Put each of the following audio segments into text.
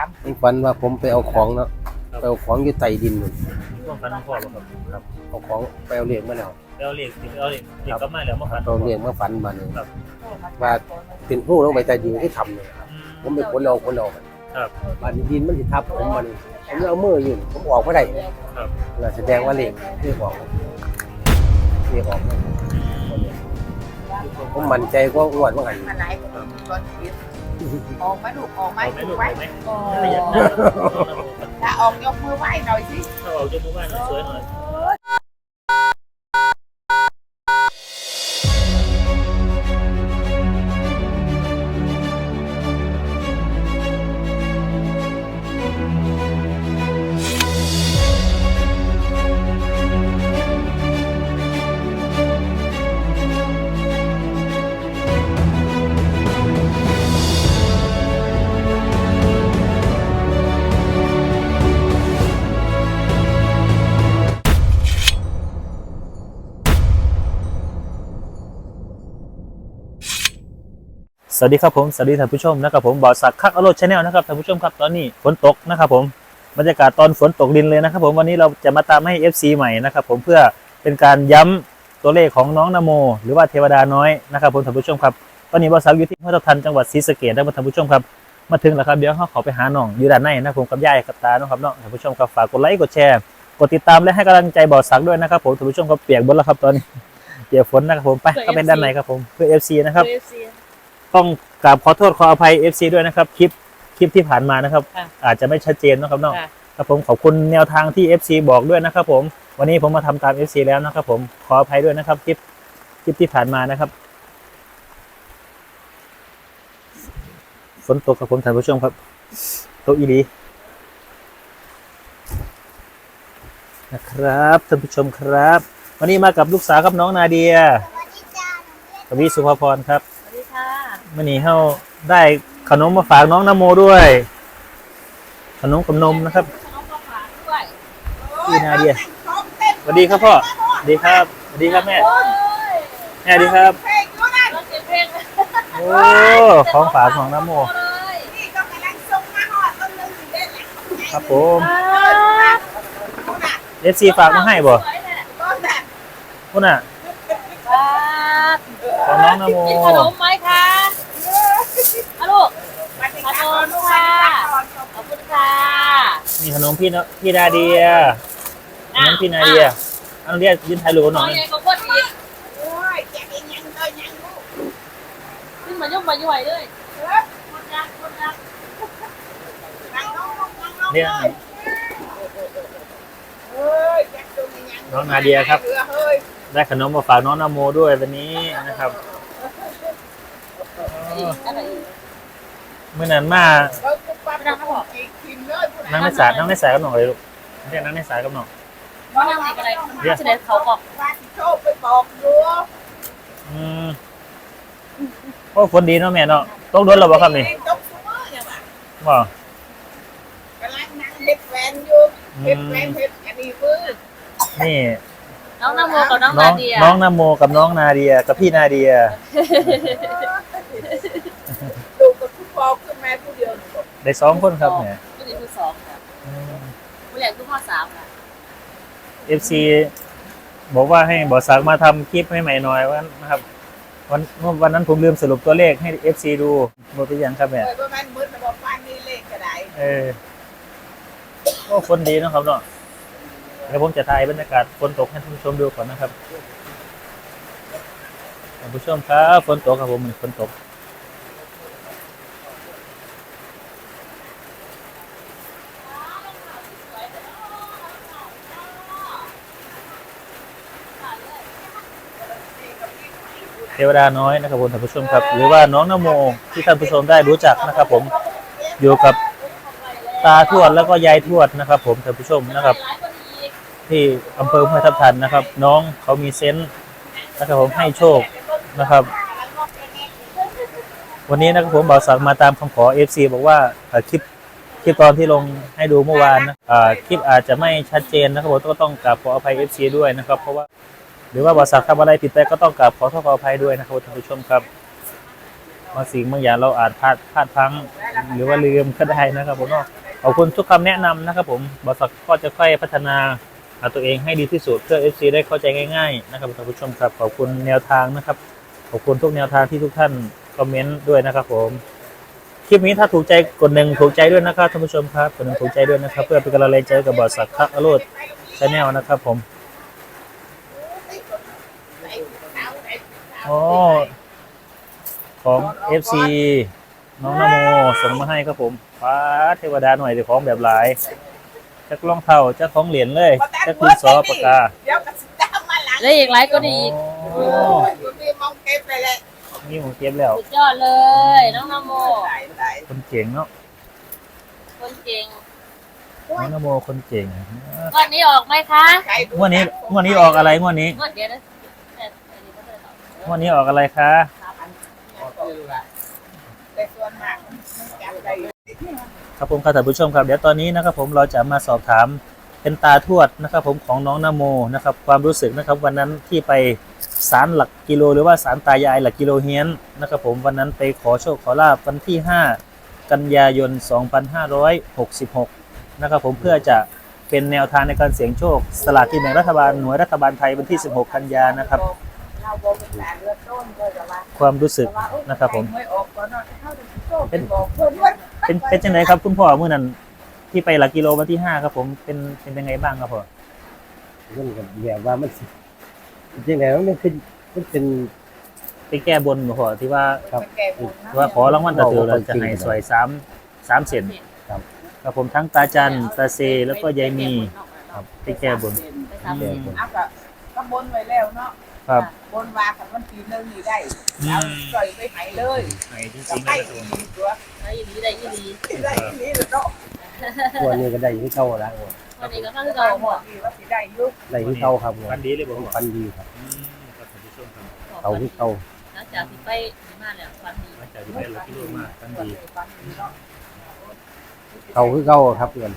ามผมฝันว่าผมไปเอาของเนาะครับไปเอาของอยู่ใต้ดินนู่นช่วงฟันของพ่อบ่ครับครับเอาของไปเอาเลี้ยงมาแล้วไปเอาเหล็กไปเอาเหล็กเหล็กก็มาแล้วมาฟัน เอาเลี้ยงมาฝันมาหนึ่งครับ ว่าเป็นหู้ลงไปใต้ดินที่ทำเลยอืผมไปคนเอาคนเอาครับบ้านดินมันสิทับผมมันผมเอามืออยู่ผมออกไม่ได้ครับ น่ะแสดงว่าเลี้ยงเรียกออกเรียกออกผมมั่นใจว่าอ้วนว่าไงมาหลายคนก่อนคิดอ อกมาดูออกมาเอาไหมลูกไว้เอาไหมไม่อยากได้ถ้าออกยกมือไหว้หน่อยสิ ถ้าออกจากหมู่บ้านสวยหน่อย สวัสดีครับผมสวัสดีท่านผู้ชมนะครับผมบอสักคักอโรดชาแนลนะครับท่านผู้ชมครับตอนนี้ฝนตกนะครับผมบรรยากาศตอนฝนตกดินเลยนะครับผมวันนี้เราจะมาตามให้ FC ใหม่นะครับผมเพื่อเป็นการย้ำตัวเลขของน้องนโม หรือว่าเทวดาน้อยนะครับผมท่านผู้ชมครับตอนนี้บอสักอยู่ที่พุทธทันจังหวัดศรีสะเกษนะครับท่านผู้ชมครับมาถึงแล้วครับเดี๋ยวเขาขอไปหาน้องอยู่ด้านในนะครับผมกับยายกับตาเนาะครับเนาะท่านผู้ชมครับฝากกดไลค์กดแชร์กดติดตามและให้กำลังใจบอสักด้วยนะครับผมท่านผู้ชมครับเปียกบนแล้วครับตอนนี้เปียกฝนนะครับผมไปเข้าไปด้านในครับผมเพื่อ FC นะครับ ต้องกราบขอโทษขออภัย FC ด้วยนะครับ คลิปคลิปที่ผ่านมานะครับ ค่ะอาจจะไม่ชัดเจนนะครับเนาะค่ะ ครับผมขอบคุณแนวทางที่ FC บอกด้วยนะครับ ผม วันนี้ผมมาทำตาม FC แล้วนะครับ ผมขออภัยด้วยนะครับ คลิปคลิปที่ผ่านมานะครับฝนตกครับผมท่านผู้ชมครับตกอีหลีนะครับท่านผู้ชมครับ วันนี้มากับลูกสาวครับน้องนาเดียกวีสุภพรครับสวัสดีค่ะ มื่อนี้เราได้ขนมมาฝากน้องนโมด้วย ขนมกับนมนะครับน้องก็ฝากด้วยพี่นาเดียสวัสดีครับพ่อสวัสดีครับสวัสดีครับแม่โอ้ยแม่สวัสดีครับเพลงอยู่นั่นเราเสียงเพลงโอ้ของฝากของนโมเลยนี่ก็กำลังส่งมาหอดต้นนึงอยู่เด้แหละครับผมคุณน่ะเอฟซีฝากมาให้บ่สวยเนี่ยต้นแบบคุณน่ะฝากของน้องนโม กินขนมไหมคะอะลูก วันนี้ ขน ก่อน มค่ะขอบคุณค่ะ มีขนมพี่นพี่นาเดียขนมพี่นาเดียอันเดียยืนถ่ายรูปหน้น่ออยยใหญ่ก็คนอีกโอ้ยแจกเองยังเลยยังลูกขึ้นมายุ่งมาย่อยเลยคนรักคนรักนั่งน้องน้องน้องเนี่ยเฮ้ยแจกตัวยังน้องนาเดียครับเรือเฮ้ยได้ขนมมาฝากน้องนโมด้วยวันนี้นะครับอีกอะไรอีกเมื่อนั้นมา เฮ้ยปุ๊บปั๊บปุ๊บปั๊บอีกกินเลยผู้นั่งในสายนั่งในสายกับหน่องเลยลูกเรียกนั่งในสายกับหน่องมานั่งอีกอะไรแสดงเขาบอกว่าที่โชคไปบอกดูอืมโอ้ฝนดีเนาะแม่เนาะต้องโดนเราบ่ครับนี่ตกซุมเมอร์เนี่ยว่ะบ่กำลังนั่งเด็ดแฟนอยู่อืเด็ดมแฟนเด็ดอันนี้เพื่อนี่น้องนโมกับน้องน้นาองเดียน้องนโมกับน้องนาเดียกับพี่นาเดียดูกับทุกปอกขึ้นมาผู้เดียวได้สองคนครับเนี่ย ผู้หญิงคือสองค่ะ ผู้ใหญ่คือพ่อสามค่ะเอฟซีบอกว่าให้บอสักมาทำคลิปให้ใหม่หน่อยวันนะครับ วันวันนั้นผมลืมสรุปตัวเลขให้เอฟซีดูหมดไปยังครับเนี่ยเออประมาณมืดระบบฟันนี่เลขก็ได้เออโอ้คนดีเนาะครับเนาะเดี๋ยวผมจะถ่ายบรรยากาศฝนตกให้ท่านผู้ชมดูก่อนนะครับท่านผู้ชมครับฝนตกครับผมฝนตก ทวดาน้อยนะครับผมท่านผู้ชมครับ หรือว่าน้องนโมที่ท่านผู้ชมได้รู้จักนะครับ ผมอยู่กับตาทวดแล้วก็ยายทวดนะครับ ผมท่านผู้ชมนะครับ ที่อำเภอห้วยทับทันนะครับ น้องเขามีเซนส์นะครับผมให้โชคนะครับ วันนี้นะครับผมบ่าวสักมาตามคำขอ FC บอกว่าคลิปคลิปตอนที่ลงให้ดูเมื่อวานนะคลิปอาจจะไม่ชัดเจนนะครับผมก็ต้องกราบขออภัย FC ด้วยนะครับ เพราะว่า หรือว่าบ่าวสักทำอะไรผิดไปก็ต้องกราบขอโทษขออภัยด้วยนะครับท่านผู้ชมครับบางสิ่งบางอย่างเราอาจพลาดพลาดพลั้งหรือว่าลืมก็ได้นะครับผมเนาะขอบคุณทุกคำแนะนำนะครับ ผมบริษัทก็จะค่อยพัฒนาตัวเองให้ดีที่สุดเพื่อ FC ได้เข้าใจง่ายๆนะครับท่านผู้ชมครับขอบคุณแนวทางนะครับขอบคุณทุกแนวทางที่ทุกท่านคอมเมนต์ด้วยนะครับ ผมคลิปนี้ถ้าถูกใจกดหนึ่งถูกใจด้วยนะครับท่านผู้ชมครับกดหนึ่งถูกใจด้วยนะครับ เพื่อเป็นกำลังใจกับบริษัทคักอโรดชาแนลนะครับผม อ๋อของ FC น้องนโมส่งมาให้ครับผมฟ้าเทวดาหน่อยเดี๋ยวของแบบหลายจักรองเท้าจักของเหรียญเลยจักดินสอปากกาเดี๋ยวก็สิตามมาหลังแล้วอีกหลายก็ดีอีกโอ้ยอยู่นี่มองเก็บไปเลยนี่ผมเก็บแล้วสุดยอดเลย น้องนโมได้ได้คนเก่งเนาะคนเก่งน้องนโมคนเก่งวันนี้ออกไหมคะใครดูงวดนี้งวดนี้ออกอะไรงวดนี้งวดเดียวนะ วดนี้ออกอะไรคะแต่ส่วนมากมันจำได้อยู่ครับผมครับท่านผู้ชมครับเดี๋ยวตอนนี้นะครับผมเราจะมาสอบถามเป็นตาทวดนะครับผมของน้องนโมนะครับความรู้สึกนะครับวันนั้นที่ไปศาลหลักกิโลหรือว่าศาลตายายหลักกิโลเฮียนนะครับผมวันนั้นไปขอโชคขอลาบวันที่ 5 กันยายน 2566 นะครับผมเพื่อจะเป็นแนวทางในการเสี่ยงโชค สลากกินแบ่งรัฐบาลหน่วยรัฐบาลไทยวันที่ 16 กันยานะครับ เราบอกเป็นการเลือกต้นก็จะว่าความรู้สึกนะครับผมไม่ออกก่อนเนาะเข้าถึงโชคเป็นบอกเพิ่นว่าเป็นเป็นจังไงครับ คุณพ่อเมื่อนั้นที่ไปหลักกิโลวันที่5ครับผมเป็นเป็นยังไงบ้างครับพ่อมันก็แบบว่ามันสิยังไงมันเป็นมันเป็นไปแก้บนบ่พอที่ว่าครับแก่บุญนะว่าขอรางวัลตาเตือเราจะให้สวยสามสามเส้นครับครับผมทั้งตาจันตาเซแล้วก็ยายมีครับไปแก้บนไปทำเองเอาก็ก็บนไว้แล้วเนาะ ครับบนว่าคันมันปีนึงนี่ได้เอาปล่อยไปไหนเลยไหนจก็ริงๆให้นะครับผมดีตัวได้ยี่ดีได้ยี่ดีได้นี่เนาะตัวนี้ก็ได้ที่เท่าแล้ววันนี้ก็เข้าคือเราเราหมบอดกดีว่าสิได้ยุคได้ที่เท่าครับฟันดีเลยบ่พ่อฟันดีครับอืมครับท่านผู้ชมครับเท่าที่เท่าหลังจากที่ไปมาแล้วฟันดีหลังจากที่ไปหลักกิโลมาฟันดีเท่าคือเท่าครับเพื่อน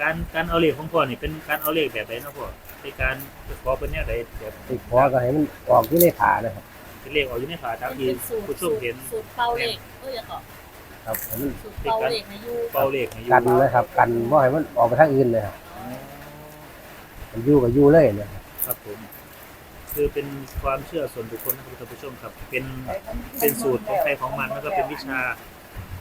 การการเอาเลขของพ่อนี่เป็นการเอาเลขแบบไหนเนาะพ่อ เป็นการขอเป็นแนวใดแบบไปขอก็ให้มันออกที่ในขานะครับเป็นเลขออกอยู่ในฝาตามที่เป็นสูตรผู้ชสูมตรเห็นสูตรเป่าเหล็กก็อย่าต่อครับให้มันสูตรเป่าเหล็กในยูเป่าเลขให้อยู่กันนะครับ กันว่าให้มันออกไปทางอื่นเลยครับมันอยู่กับอยู่เลยนะครับ ครับผม คือเป็นความเชื่อส่วนบุคคลนะครับท่านผู้ชมครับ เป็น เป็นสูตรของใครของมันแล้วก็เป็นวิชา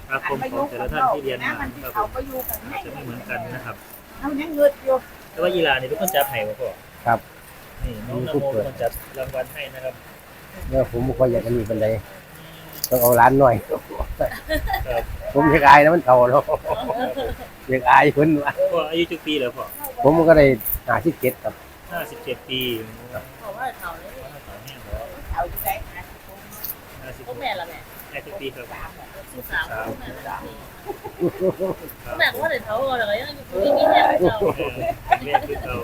อาคมของแต่ละท่านที่เรียนมานะครับผเขามก็อยู่กันอาจจะไม่เหมือนกันนะครับเขายังเงิดอยู่ แต่ว่ายีรานี่เป็นคนจับให้บ่พ่อครับ นี่น้องนโมเป็นคนจับรางวัลให้นะครับเนี่ยผมบ่ค่อยอยากจะมีปันใดต้องเอาร้านหน่อย ครับผมอยากอายนะมันเท่าเนาะอยากอายเพิ่นว่าพ่ออายุจุปีแล้วพ่อผมก็ได้หาที่เก็บครับห้าสิบเจ็ดปีบอกว่าเขาเลยเขาจะได้หาห้าสิบพวกแม่ละแม่ แม่จุปีครับสิบสามพวกแม่ละพวกแม่ก็ว่าเดี๋ยวเขาอะไรยังอยู่ที่นี่เนี่ยเราเออแม่คือเรา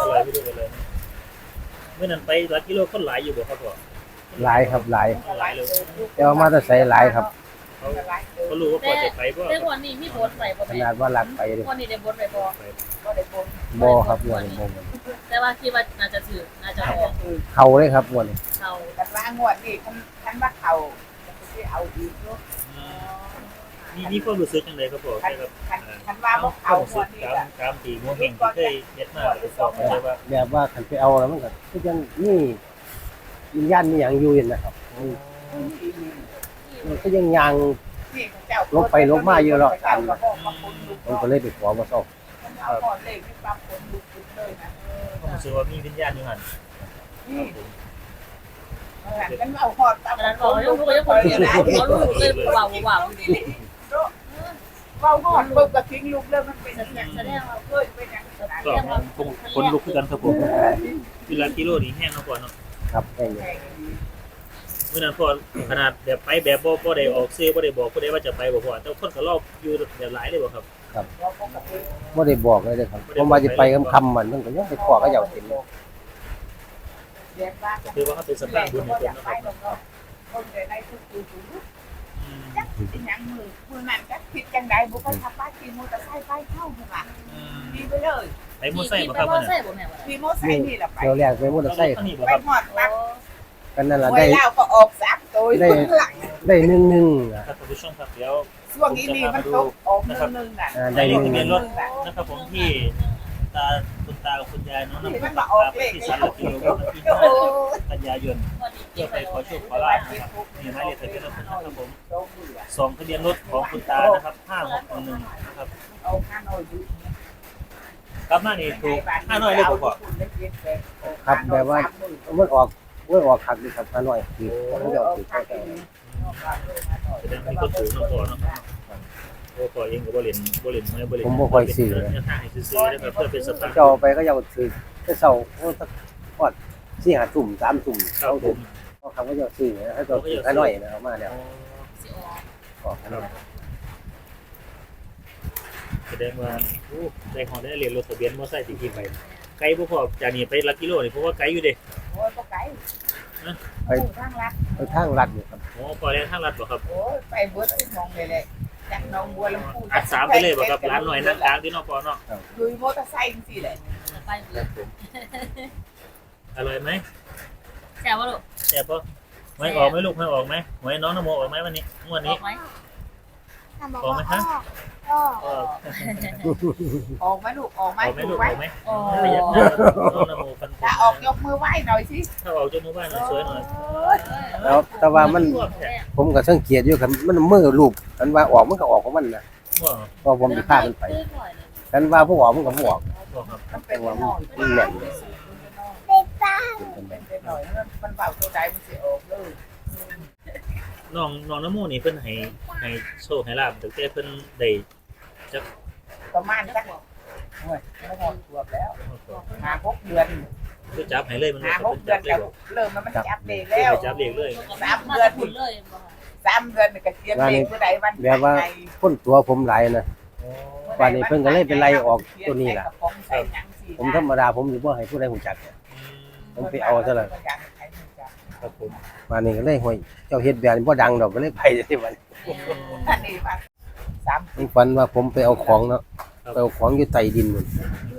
อร่อยไปด้วยกันเลย เมื่อนั้นไปหลักกิโลคนหลายอยู่บ่ครับพ่อหลายครับหลายหลายเลยแต่ว่ามาแต่ใส่หลายครับเขาเขารู้ว่าพ่อจะไปบ่แต่วันนี้มีบทใส่บ่ขนาดว่ารักไปเลยวันนี้ได้บทไปบ่ก็ได้บนบ่ครับมวนบ่แต่ว่าคิดว่าน่าจะถือน่าจะเขาเลยครับมวนนี้เขาแต่ว่างวดนี่คันคันว่าเขา เอาอีกเนาะนี่นี่ความรู้สึกยังไงครับพ่อคันครับคันคันว่าบ่ควาเขามงรู้วสึกดนี่ตามละตามที่โมเฮงที่เคยเฮ็ดมาก็บอกเลยว่าแบบว่าคันไปเอาแล้วมันก็คือยังนี่วิญญาณมีหยังอยู่เห็นนะครับมันก็ยังยังนี่เจ้าลบไปลบมาเยอะหรอก เจ้าก็บอกว่าคนลุกผมก็เลยไปขอมาสอบเอาก่อนเลยไม่ปรับคนลุกเลยนะผมรู้สึกว่ามีวิญญาณอยู่หั่นนี่ กันเอาหอดตามขนาดบอกยังรู้ก็ยังคนเดียวนะเขารู้เลยว้าวว้าวเราหอดเบิกกับทิ้งลูกเริ่มมันเป็นอย่างแสดงว่าเคยเป็นอย่างนั้นก็คงคนลุกคือกันครับผมเวลากิโลนี่แห้งเนาะพ่อนเนาะครับแค่นี้เมื่อนั้นพอขนาดแบบไปแบบบ่บ่ได้ออกซื้อบ่ได้บอกผู้ใดว่าจะไปบ่พ่อแต่คนก็รอบอยู่แบบหลายเลยบ่ครับไม่ได้บอกเลยเลยครับผมมาจะไปคำคำๆมันมันก็ยังไปขอก็ยาวเต็ม คือว่าเขาเป็นสภาพบุญให้คนนะครับคนในทุกตัวอืมจักเป็นยังมือมือนั่นจักผิดจังใดบุกไปทับป้าขี่มอเตอร์ไซค์ไปเข้าใช่ไหมอืมดีไปเลยไปมอไซค์บ่ครับว่ามันใส่บ่แม่ว่าขี่มอเตอร์ไซค์นี่แหละไปเที่ยวแรกไปมอเตอร์ไซค์นี่บ่ไปครับหอดปั๊บกันนั่นแหละไว้ได้เล่าก็ออกสามโดยเบื้องหลังได้หนึ่งหนึ่งอะครับท่านผู้ชมครับเดี๋ยวช่วงนี้นี่มันตกออกนึงนึงน่ะอ่าได้ได้เลหขนึ่งทะหเบียนึ่นงรถนะครับผมที่ ตาคุณตากับคุณยายเนาะนำที่ไปมันมาออกเลขที่สารหลักกิโลเมตรที่โอ้ห้ากันยายนเพื่อไปขอโชคขอลาบนะครับนี่หมายเลขทะเบียนรถนะครับผมสองทะเบียนรถของคุณตานะครับห้าหกหนึ่งนะครับกลับมานี่ถูกห้าน้อยเลยผมบอกครับแบบว่าเมันอออกเมันอออกขัดเลยครับห้าน้อยคือเขาจะเอาถือเข้แสดงว่ามีคนถูกน้อตัวเนาะ โอ้ตัวเองก็บ่เล่นบ่เล่นไม่บ่เล่นผมบ่ค่อยซื้อเนื้อทางให้ซื้อๆนะครับเพื่อเป็นสตางค์เจ้าไปก็ยังถือก็เศร้าโอ้สักพอดสี่หาตุ่มสามตุ่มครับเขาผถุ่มมเขาคำว่าจะซื้อนะถ้าจะถือห้าน้อยนะเอามาแล้วออกห้าน้อยแสดงว่าโอ้ได้ของได้เรียนรถทะเบียนมอเตอร์ไซค์ที่ขี่ไปไกลบ่พอจากนี้ไปหลักกิโลนี่เพราะว่าไกลอยู่เด้โอ้ยก็ไกลไปข้างลัดไปทางรัดอยู่ครับโอ้ปล่อยแรงทางลัดบ่ครับ โอ้ยไปเบิดที่มองเลยเลย จากหน้องบัวลำพูอัดสามไปเลยบ่ครับร้านหน่อยนั่งกลางที่นอกปอเนาะลุยมอเตอร์ไซค์สิเลยไปเลครัยบผมอร่อยไหมแซ่บวะลูกแซ่บปะไม่ออกไหมลูกไม่ออกไหมหวยน้องนโมออกไหมวันนี้งวดอนี้อกไหมออกไหมคะ ก็ออกออกไหมลูกออกไหมออกไหมถูลูกกไหมออกไหมออกไม่อยากได้น้องนโมฟันธถ้างออกยกมือไหว้หน่อยสิถ้าออกจากหมู่บ้านหน่อยสวยหน่อยแล้วแต่ว่ามันผมก็สังเกตอยู่ครับมันมือรูปกันว่าออกมันก็ออกของมันนะว้าวพอผมจะพามันไปกันว่าพวกออกมันก็บ่ออกบอกครับ มันเป็นหน่อยมันแหลมเป็นไปหน่อยมันเบาตัวใดมันสิออกเลยน้องน้องนโมนี่เพิ่นให้ให้โชคให้ลาบตั้งแต่เพิ่นได้ ประมาณสักโอ้ยไม่หมดขวบแล้วหาหกเดือนคือจับให้เลยมันหาว่าหกเพิ่นเดืจัอบนเลยแล้วเริ่มมันจับเด็กเพิ่นแล้วให้จับเลขเลยสามเดือนเลยสามเดือนนี่ก็เขียนเลขเมื่อใดวันแบบว่าคนตัวผมหลายนะวันนี้เพิ่นก็เลยไปไล่ออกตัวนี้ล่ะผมธรรมดาผมสิบ่ให้ผู้ใดรู้จักผมไปเอาซะเลยครับผมวันนี้ก็เลยห้วยเจ้าเฮ็ดแบบนี้บ่ดังดอกก็เลยไปที่วันอันนี้ว่า สามผมฝันว่าผมไปเอาของเนาะไปเอาของอยู่ใต้ดินนู่น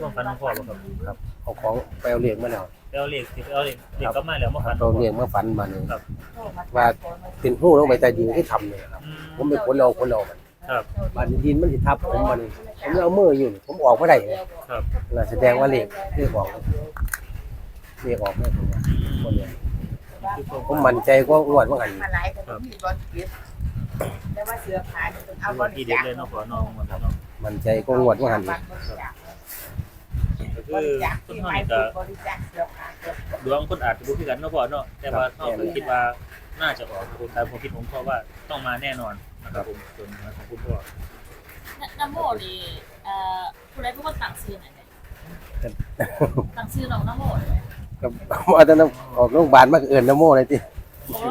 ความฝันของพ่อบ่ครับเอาของไปเอาเรียกมาแล้วไปเอาเลขสิไปเอาเลขเลขกลับมาแล้วมาฝัน เอาเรียกมาฝันมานี่ว่าเป็นหู้ลงไปใต้ดินที่ทำเนี่ยครับ อืม ผมไปคนเอาคนเอามันครับบัดนี้ดินมันสิทับผมมันผมเอามืออยู่นี่ผมออกบ่ได้เลยครับ น่ะแสดงว่าเลขเลขออกเลขออกแม่ผมว่าคนเนี่ยคือความผมมั่นใจกว่างวดว่างันมาหลายก็มีบอลเก็บ แต่ว่าเสื้อผ้านี่ต้องเอาบอลที่เด็ดเลยเนาะขอน้องมาเนาะมั่นใจกว่างวดว่างันบก็ริคือจาคคนที่เฮาไม่นี่ก็บริจาคเสื้อผ้าเสื้อดวงคนอาจจะบ่คือกันเนาะพ่อเนาะแต่ว่าเฮาก็คิดว่าน่าจะออกผมตามความคิดของพ่อว่าต้องมาแน่นอนนะครับผมส่วนของคุณพ่อ น้ำโมนี่เอ่อผู้ใดเป็นคนตั้งชื่อไหนตั้งชื่อน้องน้ำโมเลยกับว่าแต่น้ำออกโรงพยาบาลมาเอิ้นน้ำโมเลยติ โอ้โห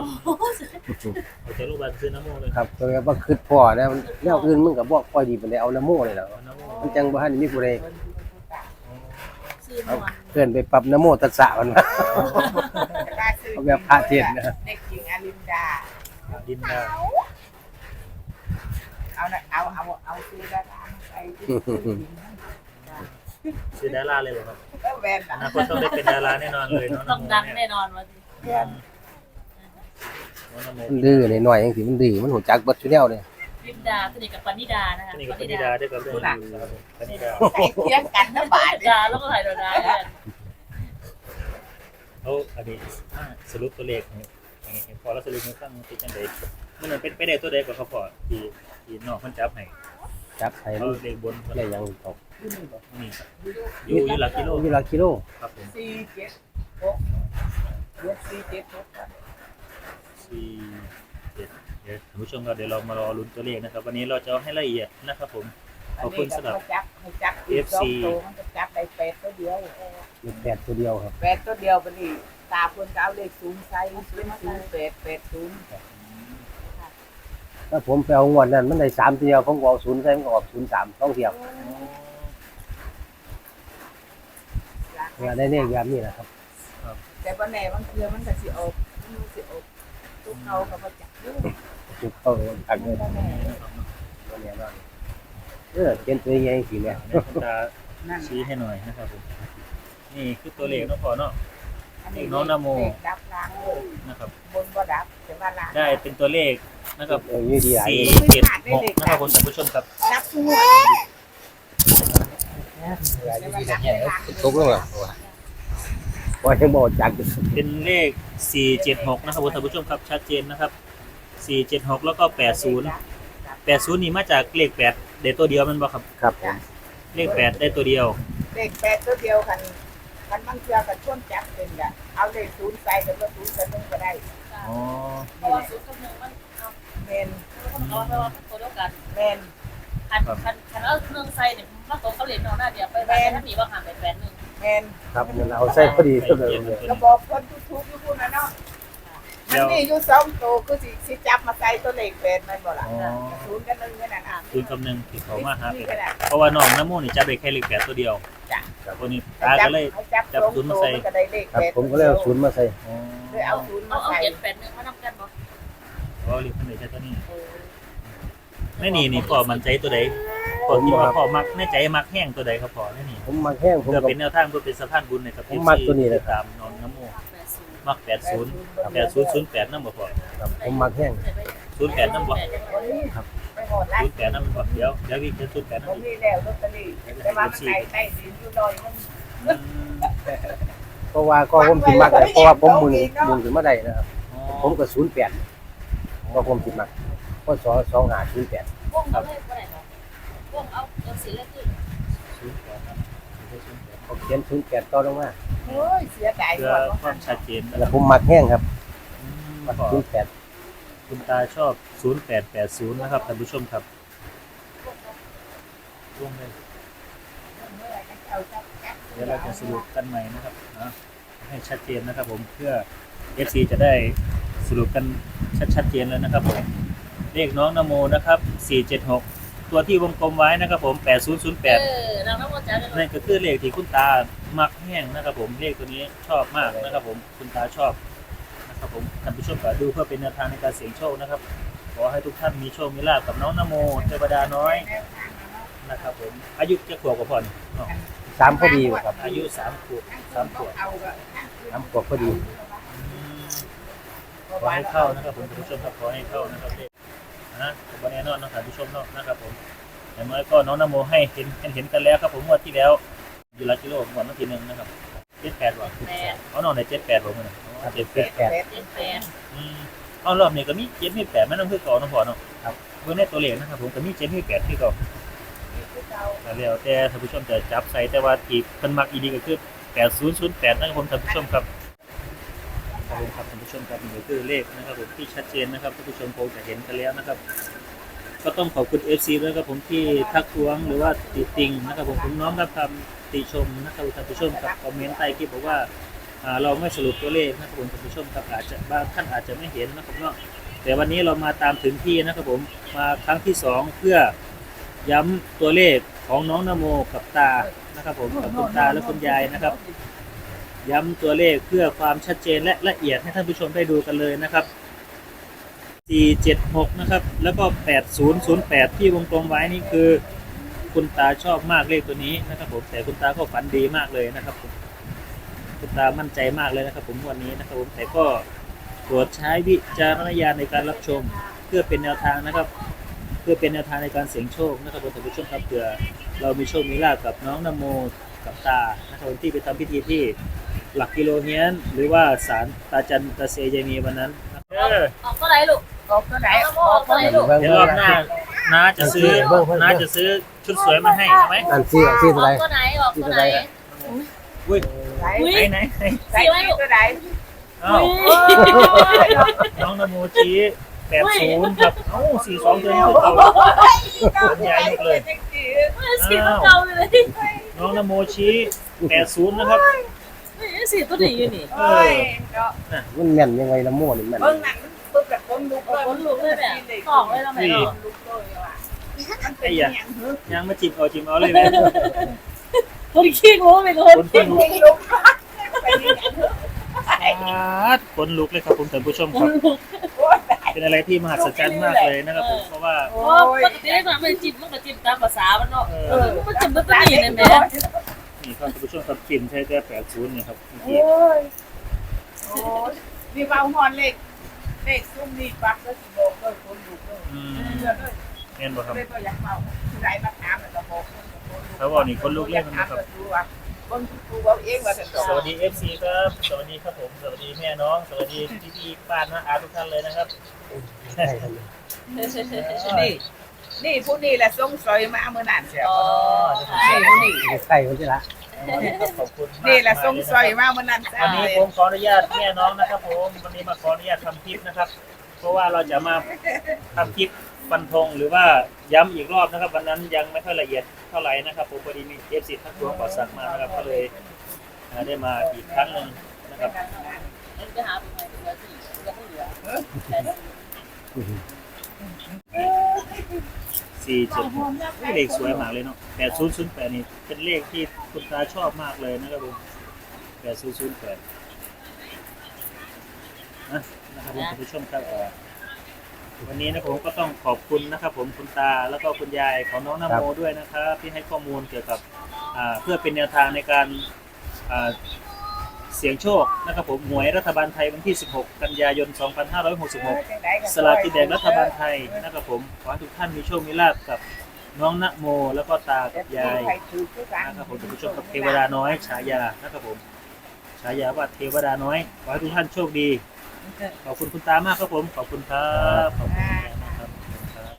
เอาจากลูกบ้านซื้อน้ำโมเลยครับตัวนี้ว่าคิดพ่อนะมันแนวอื่นมันก็บ่ค่อยดีปานใดเอาน้ำโมเลยแหล้วเอาน้ำโมมันจังบ่ทันมีผู้ใดชื่อมวนเอิ้นไปปรับน้ำโมตัสสะมันว่าเอาแบบพระเทศน์นะเด็กหญิงอลินดา ดินดาเอานะเอาเอาเอาซื้อดาราไปที่ซื้อดาราเลยเหรอครับแล้วแวนอนาคตต้องได้เป็นดาราแน่นอนเลยเนาะต้องดังแน่นอนวันนี้น้องนโมมันดื้อหน่อยๆจังซี่มันดื้อมันหูจักเบิดซุแนวเลยลินดาสนิทกับปณิดานะคะนี่กับปณิดาได้กับเรื่องปณิดาใส่เทียงกันนะบาทดาแล้วก็ถ่ายโดนาเนี่ยเอาอันนี้สรุปตัวเลขนี่พอแล้วสรุปให้ฟังติดจังได๋มันเป็นไปได้ตัวใดก็เขาพอที่ที่นอกมันจับให้จับให้เอามันเลขบนได้หยังตกนี่อยู่อยู่หลักกิโลอยู่หลักกิโลครับผมสี่เจ็ดหกเจ็ดสี่เจ็ดหก สี่เจ็ดเดี๋ยวท่านผู้ชมครับเดี๋ยวเรามารอลุ้นตัวเลขนะครับ วันนี้เราจะเอาให้ละเอียดนะครับผม ขอบคุณสำหรับ จับให้จับ FC มันจะจับได้เป็ดตัวเดียวมีแปดตัวเดียวครับเป็ดตัวเดียวไปนี่ตาคนก็เอาเลขศูนย์ใส่ศูนย์ศูนย์เป็ดเป็ดศูนย์ถ้าผมไปเอางวดนั้นมันได้สามตัวเดียวผมก็เอาศูนย์ใส่มันก็ออกศูนย์สามต้องเทียบเวลาได้เลขแบบนี้นะครับ แต่ว่าแน่บางเทื่อมันก็สิออกมันสิออก ทุกเขาก็มาจับด้วยจุดเข้าอันนี้บ่แน่ตัวเนี้ยนั่นเออเขียนตัวใหญ่สิเนี่ยเดี๋ยวคุณตานั่นชี้ให้หน่อยนะครับผมนี่คือตัวเลขเนาะพอเนาะ อันนี้น้องนโม เลขดับล้างเลยนะครับ บนบ่ดับแต่ว่าล้างได้เป็นตัวเลขนะครับเออยี่ดีหลายสี่เจ็ดหกนะครับผมท่านผู้ชมครับนับทั่วแต่ว่านับได้ล้างตกลงอะว่ายังบ่จักเป็นเลขสี่เจ็ดหกนะครับผมท่านผู้ชมครับชัดเจนนะครับสี่เจ็ดหกแล้วก็แปดศูนย์แปดศูนย์นี่มาจากเลขแปดเดตัวเดียวมันบ่ครับ ครับผมเลขแปดได้ตัวเดียว เลขแปดตัวเดียวกันมันบางเทื่อกันช่วงจับเป็นกะเอาเลขศูนย์ใส่กันว่าศูนย์กันนึงก็ได้อ๋อ เพราะว่าศูนย์กับหนึ่งมันเอาเมนเอาไปว่าเป็นตัวเดียวกันเมนคันคันคันเอาหนึ่งใส่เนี่ยมันตรงเขาเหรียญนอกหน้าเดียวไปไปถ้ามีว่าหามไปแปดหนึ่ง เมนครับมันเอาใส่พอดีเท่าเดิมเลยก็บอกคนทุกๆอยู่พูดนะเนาะมันมีอยู่สองตัวคือสิสิจับมาใส่ตัวเลขแปดมันบ่ล่ะอ๋อศูนย์กันนึงกันนั่นอะศูนย์กับหนึ่งที่เขามาหานี่เป็ดก็ได้เพราะว่าน้องน้ำมูนี่จับได้แค่เลขแปดตัวเดียวจ้ะครับวันนี้ตาก็เลยจับจับศูนย์มาใส่มันก็ได้เลขครับแปดผมก็เลยเอาศูนย์มาใส่อ๋อเลยเอาศูนย์เอามาเอาใส่เจ็ดแปดหนึ่งมานำกันบ่เพราะเลขคนไหนใช่ตัวนี้เออไม่นี่นี่พ่อมันใจตัวใดพ่ อคิดว่าพ่อมักในใจมักแห้งตัวใดครับพ่อนี่นี่ผมมาแห้งผมเพื่อก็เป็นแนวทางเพื่อเป็นสะพานบุญในกับผมมักตัวนี้เลยตามน้องน้ำมูแปดศูนย์มักแปดศูนย์แปดศูนย์ศูนย์แปดน้ำบ่พ่อครับผมมาแห้ง ศูนย์แปดน้ำบ่วันนี้ไปหมดแล้วศูนย์แปดน้ำบ่เดี๋ยวเดี๋ยวพี่จะศูนย์แปดผมน้ำมีแล้วลอตเตอรี่แต่ว่ามันใส่ใต้ดินอยู่หน่อยมันอืมเพราะว่าก็ผมสิมักเลยเพราะว่าผมมุนมุนขึ้นมาได้นะครับ อ๋อผมก็ศูนย์แปดก็ผมสิมักพศสองห้าศูนย์แปดวงเอาเลข ขียนศูนย์แปดต่อลงมาโอ้ยเสียดายเพื่หอมดความชัดเจนนะคแล้รัวบผมมักแห้งครับอืมมักพ่อศูนย์แปดคุณตาชอบ 0880 นะครับท่านผู้ชมครับร่วมเลยเดี๋ยวเราจะสรุปกันใหม่นะครับนะให้ชัดเจนนะครับ ผมเพื่อ FC จะได้สรุปกันชัดชัดเจนเลยนะครับผมเลขน้องนโมนะครับ 476 ตัวที่วงกลมไว้นะครับผมเอ8008อนางน้ำมันจ้ากันนั่นก็คือเลขที่คุณตามักแห้งนะครับผมเลขตัวนี้ชอบมากนะครับผมคุณตาชอบนะครับผมท่านผู้ชมก็ดูเพื่อเป็นแนวทางในการเสี่ยงโชคนะครับ ขอให้ทุกท่านมีโชคมีลาภกับน้องนโมเทวดาน้อยนะครับผมอายุจะขวบกว่าพ่อนี่อ๋อสามพอดีครับอายุสามขวบสามขวบสามขวบพอดี ขอให้เข้านะครับผมท่านผู้ชมครับขอให้เข้านะครับเลข นะผมแน่นอนนะครับผู้ชมเนาะนะครับผมอย่างน้อยก็น้องนโมให้เห็นเห็นเห็นกันแล้วครับผมงวดที่แล้วอยู่ละกิโลงวดวันที่หนึ่งนะครับเจ็ดแปดว่ะแปดเอาน้องในเจ็ดแปดผมนะเจ็ดแปดแปดเจ็ดแปดอืมเอารอบนี้ก็มีเจ็ดมีแปดไม่ต้องคือเก่าน้องพอเนาะครับเพื่อในตัวเลขนะครับผมก็มีเจ็ดมีแปดที่เก่าแต่แล้วแต่ท่านผู้ชมจะจับใส่แต่ว่าที่เพิ่นมักอีดีก็คือแปดศูนย์ศูนย์แปดนะครับผมท่านผู้ชมครับครับผ มครับท่านผู้ชมครับนี่คือเลขนะครับผมที่ชัดเจนนะครับท่านผู้ชมคงจะเห็นกันแล้วนะครับ ก็ต้องขอบคุณ FC ด้วยครับผมที่ทักท้วงหรือว่าติติงนะครับผมผมน้อมรับคำติชมนะครับท่านผู้ชมครับคอมเมนต์ใต้คลิปบอกว่าเราไม่สรุปตัวเลขนะครับผมท่านผู้ชมครับอาจจะบางท่านอาจจะไม่เห็นนะครับเนาะแต่วันนี้เรามาตามถึงที่นะครับผมมาครั้งที่สองเพื่อย้ำตัวเลขของน้องนโมกับตานะครับผมกับคุณตาและคุณยายนะครับ ย้ำตัวเลขเพื่อความชัดเจนและละเอียดให้ท่านผู้ชมได้ดูกันเลยนะครับ 476 นะครับ แล้วก็ 8008 ที่วงกลมไว้นี่คือ คุณตาชอบมากเลขตัวนี้นะครับผมแต่คุณตาก็ฝันดีมากเลยนะครับผมคุณตามั่นใจมากเลยนะครับ ผมวันนี้นะครับผมแต่ก็โปรดใช้วิจารณญาณในการรับชมเพื่อเป็นแนวทางนะครับ เพื่อเป็นแนวทางในการเสี่ยงโชคนะครับผมท่านผู้ชมครับเผื่อเรามีโชคมีลาภกับน้องนโมกับตานะครับที่ไปทำพิธีที่ หลักกิโลเฮียน หรือว่าสารตาจันตาเซยายมีวันนั้นเออออกก็ไรลูกออกตัวไหนน้ำมันออกก็ไรลูกเดี๋ยวรอบหน้าน้าจะซื้อน้าจะซื้อชุดสวยมาให้เอาไหมอันซี่อันซี่อเท่าไหรอกก็ไหนออกก็ไหนอุ้ยไหนอุ้ยไหนไหนไหนไหนตัวไหนอ้าวน้องนโมจีแปดศูนย์ครับเอ้าสี่สองตัวนี้คือเก่าใหญ่มากเลยสีเก่าเลยน้องนโมชี้แปดศูนย์นะครับ สีตัวไหนอยู่นี่เอ้ยเนาะมันแม่นยังไงละโม่นี่แม่นเบิ่งหนังมันปึ๊บแบบคนลุกเลยคนลุกเลยแบบกล่องเลยทำไมเนาะลุกเลยว่ะมันเป็นอย่างยังมาจิบเอาจิบเอาเลยแม่คนขี้งูเป็นคนคนคนลุกลุกเป็นอย่างหึคนลุกเลยครับผมท่านผู้ชมครับเป็นอะไรที่มหัศจรรย์มากเลยนะครับผมเพราะว่าปกติได้มาเป็นจิ้มมันก็จิ้มตามภาษามันเนาะเออมันจิ้มตัวนี้ในแม่ นี่ครับท่านผู้ชมครับกลิ่นใช้แต่แปดศูนย์เนี่ยครับเมื่อโอ้กี้ยโอ้ยนี่เบาฮอนเลขเลขซุ่มนี่ปักแล้วสิบอกเลยคนดูเลยอืมเชื่อเลยแม่นบ่ครับ เลยก็อยากเมาผู้ใดมาถามแล้วก็บอกคนก็คนดูเขาบอกนี่คนลุกเล่นมันถานะมครับก็ดูว่าคนดูเอาเองว่าจะสวัสดี FC ครับ สวัสดีครับผม สวัสดีแม่น้อง สวัสดีพี่พี่ๆป้าน้าอาทุกท่านเลยนะครับใช่ครับนี่นี่ผู้นี้แหละส่งซอยมาเมื่อนั้นเสียอ๋อ นี่ผู้นี้ใช่คนที่ละ ขอบคุณมากนี่แหละส่งซอยมาเมื่อนั้นวันนี้ผมขออนุญาตแม่น้องนะครับผมวันนี้มาขออนุญาตทำคลิปนะครับ เพราะว่าเราจะมาทำคลิปฟันธงหรือว่าย้ำอีกรอบนะครับ วันนั้นยังไม่ค่อยละเอียดเท่าไหร่นะครับผมพอดีมีเอฟซีทักทวงขอสั่งมานะครับก็เลยอ่าได้มาอีกครั้งหนึ่งนะครับ นี่จะหาเป็นไงเหลือสี่เหลือไม่เหลือแต่สี่เจ็ดเลขสวยมากเลยเนาะแปดศูนย์ศูนย์แปดนี่เป็นเลขที่คุณตาชอบมากเลยนะครับผมแปดศูนย์ศูนย์แปดนะนะครับผมคุณผู้ชมครับเอ่อวันนี้นะผมก็ต้องขอบคุณนะครับผมคุณตาแล้วก็คุณยายของน้องนโมด้วยนะครับที่ให้ข้อมูลเกี่ยวกับอ่าเพื่อเป็นแนวทางในการอ่า เสียงโชคนะครับผมหวยรัฐบาลไทยวันที่ 16 กันยายน 2566 สลากกินแบ่งรัฐบาลไทยนะครับผมขอให้ทุกท่านมีโชค มีลาภกับน้องนะโม แล้วก็ตากับยายนะครับผมท่านผู้ชมกับเทวดาน้อยฉายานะครับผมฉายาว่าเทวดาน้อย ขอให้ทุกท่านโชคดี ขอบคุณคุณตามากครับผม ขอบคุณครับขอบคุณ